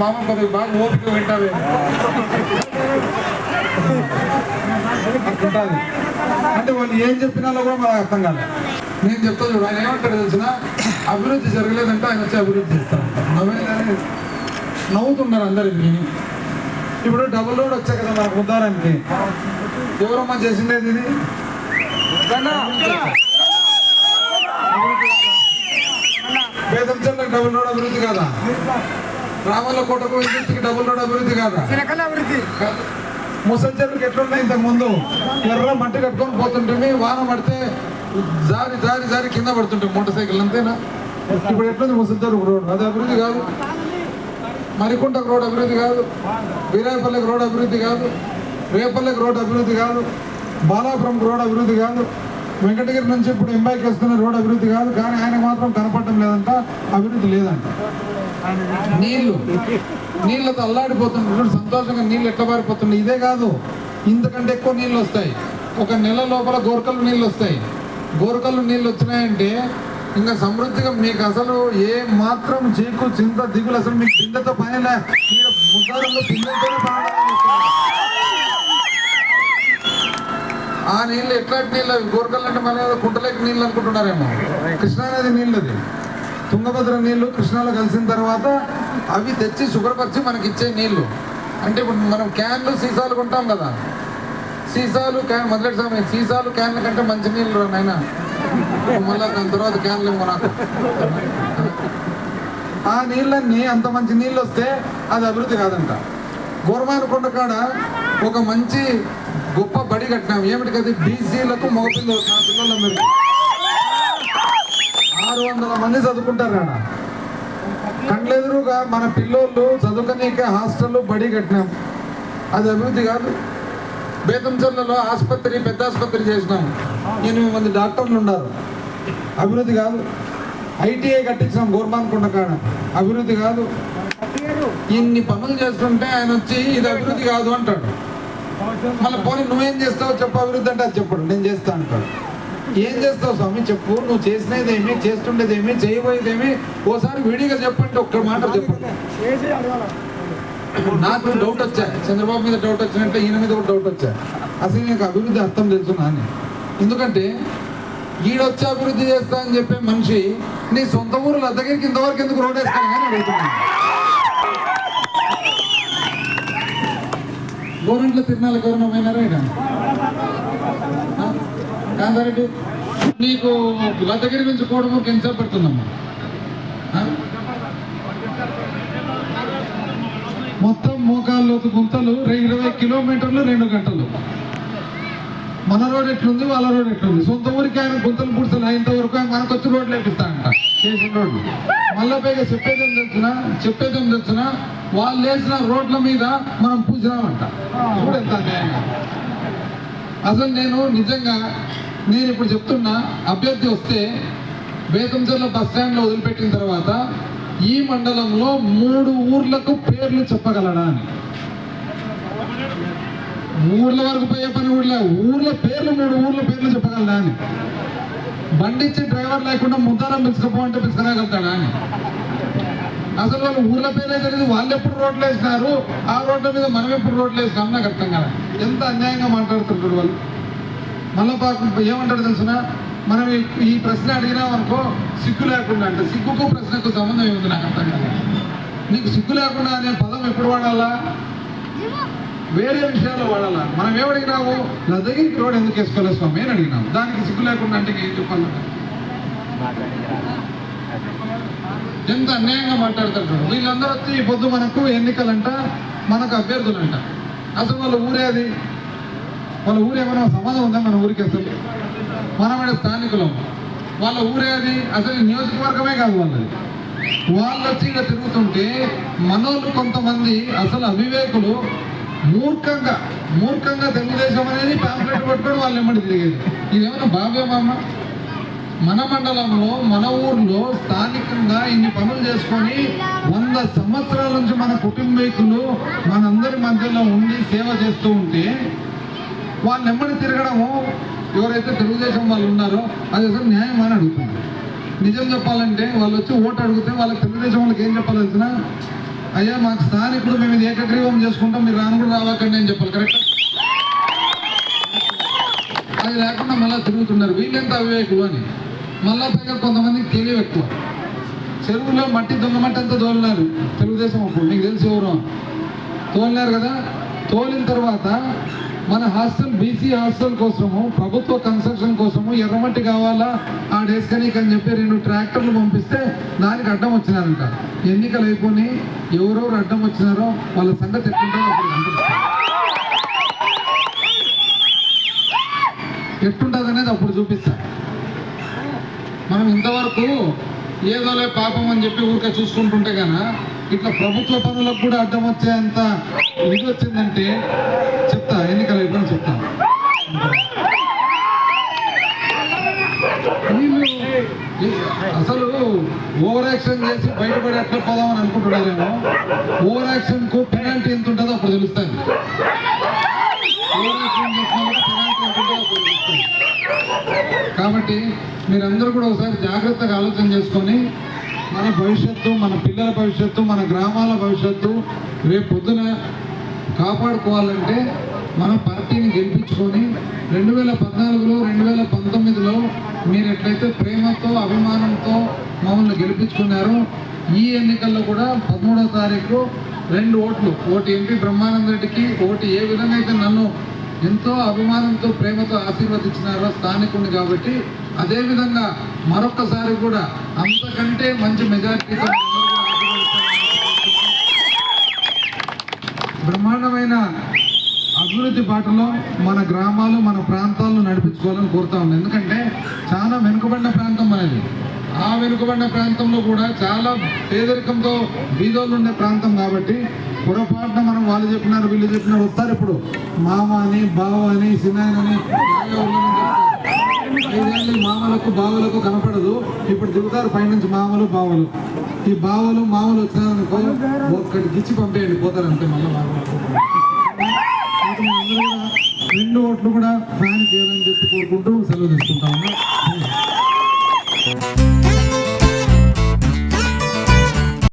పాపం కొద్దిగా బాగా ఓపిక వింటావే. అంటే వాళ్ళు ఏం చెప్పినా కూడా మనకు అర్థం కాదు. నేను చెప్తా చూడు ఆయన ఏమంటాడు తెలిసిన? అభివృద్ధి జరగలేదంటే ఆయన వచ్చి అభివృద్ధి చేస్తాను నవ్వేదని నవ్వుతున్నారు అందరు ఇది విని. ఇప్పుడు డబుల్ రోడ్ వచ్చాయి కదా మనకు ఉదాహరణకి ఎవరమ్మా చేసిండేది ఇది వేదంచర్లకు డబుల్ రోడ్ అభివృద్ధి కాదా? రామల కోటకు విద్యుత్కి డబుల్ రోడ్ అభివృద్ధి కాదా? కాదు. ముసల్చెరువుకి ఎట్లున్నాయి ఇంతకు ముందు? ఎర్ర మట్టి కట్టుకొని పోతుంటుంది వాన పడితే జారి జారి జారి కింద పడుతుంటుంది మోటార్ సైకిల్ అంతేనా? ఇప్పుడు ఎట్లుంది ముసల్చెరువు రోడ్ అది అభివృద్ధి కాదు. మరికుంటకు రోడ్ అభివృద్ధి కాదు. వీరాయపల్లెకి రోడ్ అభివృద్ధి కాదు. రేపల్లెకి రోడ్ అభివృద్ధి కాదు. బాలాపురంకి రోడ్ అభివృద్ధి కాదు. వెంకటగిరి నుంచి ఇప్పుడు ఎంబైకి వస్తున్న రోడ్ అభివృద్ధి కాదు కానీ ఆయన మాత్రం కనపడటం లేదంట అభివృద్ధి లేదంట. నీళ్ళు నీళ్ళతో అల్లాడిపోతుంటారు సంతోషంగా నీళ్ళు ఎట్లా పారిపోతున్నాయి ఇదే కాదు. ఇంతకంటే ఎక్కువ నీళ్ళు వస్తాయి. ఒక నెల లోపల గోరకల్లు నీళ్ళు వస్తాయి. గోరకల్లు నీళ్ళు వచ్చినాయంటే ఇంకా సమృద్ధిగా మీకు అసలు ఏ మాత్రం చీకు చింత దిగులు అసలు మీకు చింతతో పని లే ఈడ ముద్దారంలో పని ఆ నీళ్ళు ఎట్లాంటి నీళ్ళు? అవి గోరకల్లు అంటే మన నీళ్ళు అనుకుంటున్నారేమో. కృష్ణానది నీళ్ళు అది తుంగభద్ర నీళ్ళు కృష్ణాలో కలిసిన తర్వాత అవి తెచ్చి శుభ్రపరిచి మనకి ఇచ్చే నీళ్ళు అంటే ఇప్పుడు మనం క్యాన్లు సీసాలు కొంటాం కదా. సీసాలు క్యాన్ మొదలెట్ సమయం సీసాలు క్యాన్ల కంటే మంచి నీళ్ళు నాయన. మళ్ళీ దాని తర్వాత క్యాన్లు ఏమో నాకు. ఆ నీళ్ళన్నీ అంత మంచి నీళ్ళు వస్తే అది అభివృద్ధి కాదంట. గోరమాయన కొండ కాడ ఒక మంచి గొప్ప బడి కట్టినాం. ఏమిటి అది బీసీలకు మగపిల్లలు నా మీరు ఆరు వందల మంది చదువుకుంటారు కాడ కండ్లెదురుగా మన పిల్లోళ్ళు చదువుకనీకే హాస్టల్లో బడి కట్టినాం. అది అభివృద్ధి కాదు. బేతంచర్లలో ఆసుపత్రి పెద్ద ఆసుపత్రి చేసినాం. ఎనిమిది మంది డాక్టర్లు ఉన్నారు అభివృద్ధి కాదు. ఐటీఐ కట్టించినాం గోర్బాన్కొండ కాడ. అభివృద్ధి కాదు. ఇన్ని పనులు చేస్తుంటే ఆయన వచ్చి ఇది అభివృద్ధి కాదు అంటాడు. మళ్ళీ పోనీ నువ్వేం చేస్తావు చెప్పు అభివృద్ధి అంటే అది చెప్పడు. నేను చేస్తా అంటాడు. ఏం చేస్తావు స్వామి? చెప్పు. నువ్వు చేసినదేమి చేస్తుండేదేమి చేయబోయేదేమి? ఓసారి విడిగా చెప్పండి ఒక్క మాట చెప్పండి. నాకు డౌట్ వచ్చా. చంద్రబాబు మీద డౌట్ వచ్చినట్టే ఈయన మీద కూడా డౌట్ వచ్చా. అసలు నీకు అభివృద్ధి అర్థం తెలుసునా ఎందుకంటే ఈడొచ్చి అభివృద్ధి చేస్తా అని చెప్పే మనిషి నీ సొంత ఊరు దగ్గరికి ఇంతవరకు ఎందుకు రోడ్ వేస్తాను అని అడుగుతున్నాను గోరంట్ల తిరునాళ్ళ గౌరవమైనారా ఆయన కాంతారెడ్డి నీకు లతగిరి నుంచి కోడమూరుకి ఎంతసేపు పడుతుందమ్మా? మొత్తం మోకాళ్ళలోతు గుంతలు ఇరవై కిలోమీటర్లు రెండు గంటలు. మన రోడ్ ఎట్లుంది వాళ్ళ రోడ్ ఎట్లుంది? సొంత ఊరికి ఆయన గుంతలు పుడుతలు అయినంత వరకు ఆయన మనకు వచ్చి రోడ్లు వేపిస్తాడంట. చేసిన రోడ్లు. మళ్ళా పైగా తెచ్చిన తెలుసునా? ఏం తెలుసునా? వాళ్ళు వేసిన రోడ్ల మీద మనం పూసినామంట చూడు ఎంత అన్యాయంగా. అసలు నేను నిజంగా నేను ఇప్పుడు చెప్తున్నా అభ్యర్థి వస్తే బేతంచర్ల బస్ స్టాండ్లో వదిలిపెట్టిన తర్వాత ఈ మండలంలో మూడు ఊర్లకు పేర్లు చెప్పగలడా అని. ఊర్ల వరకు పోయే పని ఊర్లో ఊర్ల పేర్లు మూడు ఊర్ల పేర్లు చెప్పగలడా అని. బండి డ్రైవర్ లేకుండా ముద్దారం పిలుచుకపోంటే పిలుచుకురాగలుగుతాడా అని. అసలు వాళ్ళు ఊర్ల పేరే తెలియదు వాళ్ళు ఎప్పుడు రోడ్లు వేసినారు? ఆ రోడ్ల మీద మనం ఎప్పుడు రోడ్లు వేసినాం నాకు అర్థం కదా ఎంత అన్యాయంగా మాట్లాడుతుంటారు వాళ్ళు. మళ్ళీ పాపం ఏమంటాడు తెలుసునా? మనం ఈ- ప్రశ్న అడిగినాం అనుకో సిగ్గు లేకుండా అంటే సిగ్గుకు ప్రశ్నకు సంబంధం ఏముంది నాకు అర్థం కదా నీకు సిగ్గు లేకుండా అనే పదం ఎప్పుడు వాడాలా? వేరే విషయాల్లో వాడాలా? మనం ఏమడిగినాము? లదగిరికి రోడ్ ఎందుకు వేసుకోలేదు స్వామి అని అడిగినాం దానికి సిగ్గు లేకుండా అంటే ఏం చెప్పాలి? ఎంత అన్యాయంగా మాట్లాడుతుంటారు వీళ్ళందరూ వచ్చి ఈ పొద్దు మనకు ఎన్నికలంట మనకు అభ్యర్థులంట. అసలు వాళ్ళ ఊరే అది? వాళ్ళ ఊరు ఏమైనా సంబంధం ఉందా మన ఊరికి అసలు? మనమైన స్థానికులం. వాళ్ళ ఊరే అది? అసలు నియోజకవర్గమే కాదు వాళ్ళది. వాళ్ళు వచ్చి ఇక్కడ తిరుగుతుంటే మనోళ్ళు కొంతమంది అసలు అవివేకులు మూర్ఖంగా మూర్ఖంగా తెలుగుదేశం అనేది ప్యాంప్లెట్ పట్టుకొని వాళ్ళు ఎమ్మడి తిరిగేది. ఇదేమైనా భావ్యమమ్మా మన మండలంలో మన ఊర్లో స్థానికంగా ఇన్ని పనులు చేసుకొని వంద సంవత్సరాల నుంచి మన కుటుంబీకులు మనందరి మధ్యలో ఉండి సేవ చేస్తూ ఉంటే వాళ్ళు ఎమ్మడి తిరగడము ఎవరైతే తెలుగుదేశం వాళ్ళు ఉన్నారో అది అసలు న్యాయం అని అడుగుతున్నారు. నిజం చెప్పాలంటే వాళ్ళు వచ్చి ఓటు అడిగితే వాళ్ళకి తెలుగుదేశం వాళ్ళకి ఏం చెప్పాలి అయ్యా మాకు స్థానికుడు మేము ఇది ఏకగ్రీవం చేసుకుంటాం మీరు రాను కూడా రావకండి అని చెప్పాలి కరెక్ట్ అది లేకుండా మళ్ళీ తిరుగుతున్నారు. వీళ్ళెంత అవివేకులు అని? మళ్ళా పైగా కొంతమందికి తెలియ ఎక్కువ. చెరువులో మట్టి దొంగ మట్టి అంతా తోలినారు తెలుగుదేశం అప్పుడు. మీకు తెలిసి ఎవరు? తోలినారు కదా? తోలిన తర్వాత మన హాస్టల్ బీసీ హాస్టల్ కోసము ప్రభుత్వ కన్స్ట్రక్షన్ కోసము ఎర్రమట్టి కావాలా? ఆ డేస్కనీకి అని చెప్పి రెండు ట్రాక్టర్లు పంపిస్తే దానికి అడ్డం వచ్చినారంట. ఎన్నికలు అయిపోయి ఎవరెవరు అడ్డం వచ్చినారో వాళ్ళ సంగతి ఎట్లుంటుందో అప్పుడు ఎట్టుంటుంది అనేది అప్పుడు చూపిస్తా. మనం ఇంతవరకు ఏదోలే పాపం అని చెప్పి ఊరికే చూసుకుంటుంటే గాన ఇట్లా ప్రభుత్వ పనులకు కూడా అడ్డం వచ్చేంత ఇది వచ్చిందంటే చెప్తాను. అసలు ఓవర్ యాక్షన్ చేసి బయటపడి ఎట్లా పోదామని అనుకుంటున్నారేమో? ఓవర్ యాక్షన్కు పెనాల్టీ ఎంత ఉంటుందో అప్పుడు తెలుస్తుంది. ఓవర్ కాబట్టి మీరందరూ కూడా ఒకసారి జాగ్రత్తగా ఆలోచన చేసుకొని మన భవిష్యత్తు మన పిల్లల భవిష్యత్తు మన గ్రామాల భవిష్యత్తు రేపు పొద్దున కాపాడుకోవాలంటే మన పార్టీని గెలిపించుకొని రెండు వేల పద్నాలుగులో రెండు వేల పంతొమ్మిదిలో మీరు ఎట్లయితే ప్రేమతో అభిమానంతో మమ్మల్ని గెలిపించుకున్నారో ఈ ఎన్నికల్లో కూడా పదమూడవ తారీఖు రెండు ఓట్లు. ఓటు ఎంపీ బ్రహ్మానంద రెడ్డికి ఓటు ఏ విధంగా అయితే నన్ను ఎంతో అభిమానంతో ప్రేమతో ఆశీర్వదించినారో స్థానికుడిని కాబట్టి అదేవిధంగా మరొకసారి మరొక్కసారి కూడా అంతకంటే మంచి మెజారిటీతో బ్రహ్మాండమైన అభివృద్ధి బాటలో మన గ్రామాలు మన ప్రాంతాలను నడిపించుకోవాలని కోరుతా ఉన్నాం. ఎందుకంటే చాలా వెనుకబడిన ప్రాంతం మనది ఆ వెనుకబడిన ప్రాంతంలో కూడా చాలా పేదరికంతో బీదోళ్ళు ఉండే ప్రాంతం కాబట్టి పొరపాటున మనం వాళ్ళు చెప్పినారు వీళ్ళు చెప్పినారు వస్తారు ఇప్పుడు. మామ అని బావ అని సినాయనని ఐదేళ్ళు మామలకు బావులకు కనపడదు. ఇప్పుడు దిగుతారు పైనుంచి మామలు బావులు. ఈ బావలు మామలు వచ్చారనుకో ఒక్కటి గిచ్చి పంపేయండి పోతారంటే మళ్ళీ మామూలు. కూడా రెండు ఓట్లు కూడా ఫ్యాన్ చేయాలని చెప్పి కోరుకుంటూ సెలవు తీసుకుంటా ఉన్నా.